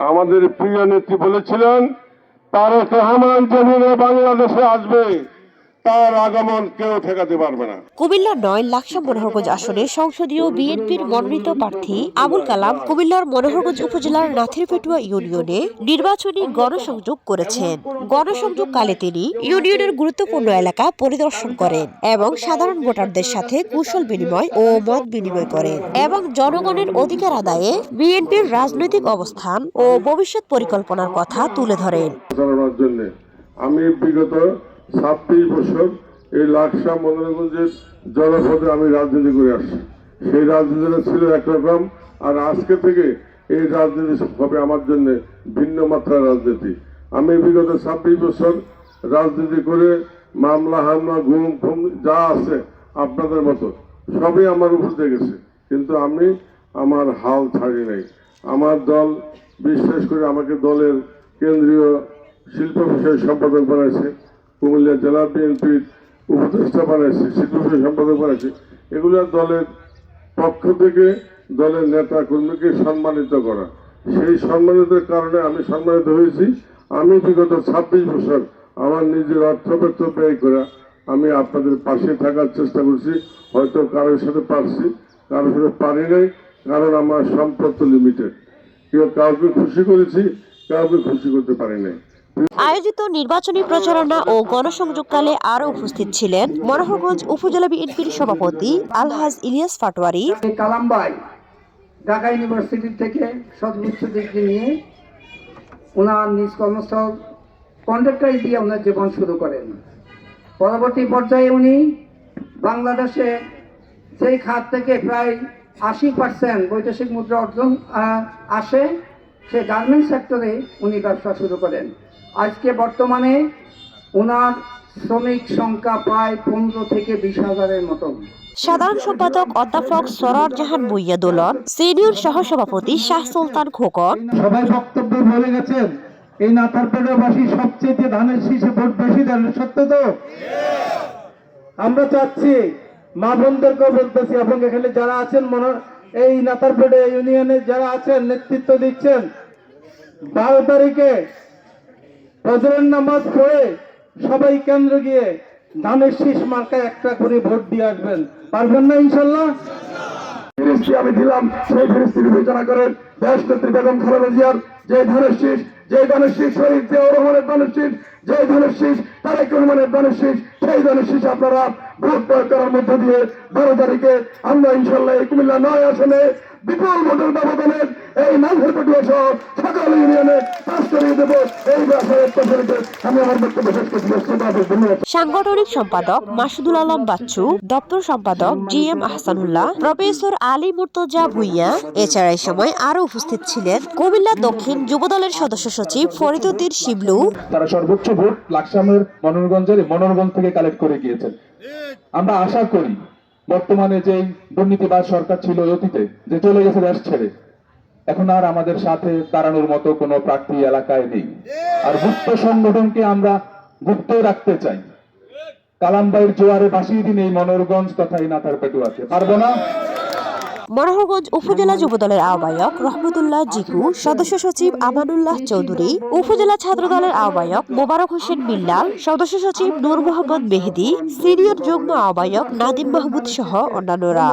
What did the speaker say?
আমাদের প্রিয় নেত্রী বলেছিলেন তারেক রহমান জমিনে বাংলাদেশে আসবে তার আগমন কেউ ঠেকাতে পারবে না। কুমিল্লার নয় লাকসা মনোহরগঞ্জ আসনে সংসদীয় বিএনপির মনোনীত প্রার্থী আবুল কালাম কুমিল্লার মনোহরগঞ্জ উপজেলার নাথিরপেটুয়া ইউনিয়নে নির্বাচনী গণসংযোগ করেছেন। গণসংযোগকালে তিনি ইউনিয়নের গুরুত্বপূর্ণ এলাকা পরিদর্শন করেন এবং সাধারণ ভোটারদের সাথে কুশল বিনিময় ও মত বিনিময় করেন এবং জনগণের অধিকার আদায়ে বিএনপির রাজনৈতিক অবস্থান ও ভবিষ্যৎ পরিকল্পনার কথা তুলে ধরেন। আমি বিগত ছাব্বিশ বছর এই লাকসা মনোরঞ্জের জনপদে আমি রাজনীতি করে আসছি। সেই রাজনীতিটা ছিল একরকম আর আজকে থেকে এই রাজনীতি হবে আমার জন্য ভিন্ন মাত্রার রাজনীতি। আমি বিগত ছাব্বিশ বছর রাজনীতি করে মামলা, হামলা ঘুম ফুম যা আছে আপনাদের মতো, সবই আমার উপর গেছে। কিন্তু আমি আমার হাল ছাড়ি নাই। আমার দল বিশেষ করে আমাকে দলের কেন্দ্রীয় শিল্প বিষয় সম্পাদক বানাইছে। কুমিল্লা জেলা বিএনপির উপদেষ্টা বানাইছে বিষয় সম্পাদক বানাইছে। এগুলো দলের পক্ষ থেকে দলের নেতা কর্মীকে সম্মানিত করা। সেই সম্মানিতের কারণে আমি সম্মানিত হয়েছি। আমি বিগত ছাব্বিশ বছর আমার নিজের অর্থবর্থ ব্যয় করা আমি আপনাদের পাশে থাকার চেষ্টা করছি। হয়তো কারোর সাথে পারছি, কারোর সাথে পারি নাই, কারণ আমার সম্পদ লিমিটেড কেউ কাউকে খুশি করেছি, কাউকে খুশি করতে পারি নাই। আয়োজিত নির্বাচনী প্রচারণা ও গণসংযোগকালে আরও উপস্থিত ছিলেন মনোহরগঞ্জ উপজেলা বিএনপির সভাপতি আলহাজ ইলিয়াস পাটোয়ারি এই কালামবাই, ঢাকা ইউনিভার্সিটি থেকে সর্বোচ্চ ডিগ্রি নিয়ে ওনার নিজ কর্মস্থল কন্ট্রাক্টারি দিয়ে ওনার জীবন শুরু করেন। পরবর্তী পর্যায়ে উনি বাংলাদেশে সেই খাত থেকে প্রায় আশি পার্সেন্ট বৈদেশিক মুদ্রা অর্জন আসে, সে গার্মেন্টস সেক্টরে উনি ব্যবসা শুরু করেন। আজকে বর্তমানে ওনার শ্রমিক সংখ্যা প্রায় পনেরো থেকে বিশ হাজারের মতো সাধারণ সম্পাদক অধ্যাপক সরার জাহান ভুইয়া দোলন সিনিয়র সহসভাপতি শাহ সুলতান খোকন। সবাই বক্তব্য বলে গেছেন। এই নাথারপেড়াবাসী সবচেয়ে ধানের শীষে ভোট বেশি দেন সত্য তো? আমরা চাচ্ছি মা বোনদেরকেও বলতেছি এবং এখানে যারা আছেন মনে এই নাথারপেড়ে ইউনিয়নে যারা আছেন নেতৃত্ব দিচ্ছেন বারো তারিখে ফজরের নামাজ পড়ে সবাই কেন্দ্রে গিয়ে ধানের শীষ মার্কায় একটা করে ভোট দিয়ে আসবেন। পারবেন না ইনশাল্লাহ? আমি দিলাম, সেই ফিরিস্তি বিবেচনা করেন। দেশ নেত্রী বেগম খালেদা জিয়ার যে ধানের শীষ, যে ধানের শীষ শহীদ জিয়াউর রহমানের ধানের শীষ, যে ধানের শীষ তারেক রহমানের ধানের শীষ, সেই ধানের শীষ আপনারা ভোট প্রয়োগ করার মধ্য দিয়ে বারো তারিখে আমরা ইনশাল্লাহ এই কুমিল্লা নয় আসনে বিপুল ভোটের ব্যবধানে এই পটুয়া সহ সকল ইউনিয়নে পাস করিয়ে দেবো। এই আমি আমার বক্তব্য শেষ করছি। সাংগঠনিক সম্পাদক মাসুদুল আলম বাচ্চু দপ্তর সম্পাদক G M Ahsanullah professor Ali Murtaza Bhuiyan এছাড়া এই সময় আরও উপস্থিত ছিলেন কুমিল্লা দক্ষিণ যুবদলের সদস্য সচিব ফরিদুদ্দিন শিবলু। তারা সর্বোচ্চ ভোট লাকসামের মনোরগঞ্জের মনোরগঞ্জ থেকে কালেক্ট করে গিয়েছেন। আমরা আশা করি বর্তমানে যে দুর্নীতিবাজ সরকার ছিল অতীতে যে চলে গেছে দেশ ছেড়ে এখন আর আমাদের সাথে দাঁড়ানোর মতো কোনো প্রার্থী এলাকায় নেই। আর গুপ্ত সংগঠনকে আমরা গুপ্ত রাখতে চাই। কালামবাইয়ের জোয়ারে ভাসিয়ে দিন এই মনোরগঞ্জ তথা এই নাথার পেটুয়াকে পারব না? মনোহরগঞ্জ উপজেলা যুবদলের আহ্বায়ক রহমতুল্লাহ জিকু সদস্য সচিব আমানুল্লাহ চৌধুরী, উপজেলা ছাত্রদলের আহ্বায়ক মোবারক হোসেন বিল্লাল, সদস্য সচিব নূর মোহাম্মদ মেহেদি, সিনিয়র যুগ্ম আহ্বায়ক নাদিম মাহমুদ সহ অন্যান্যরা।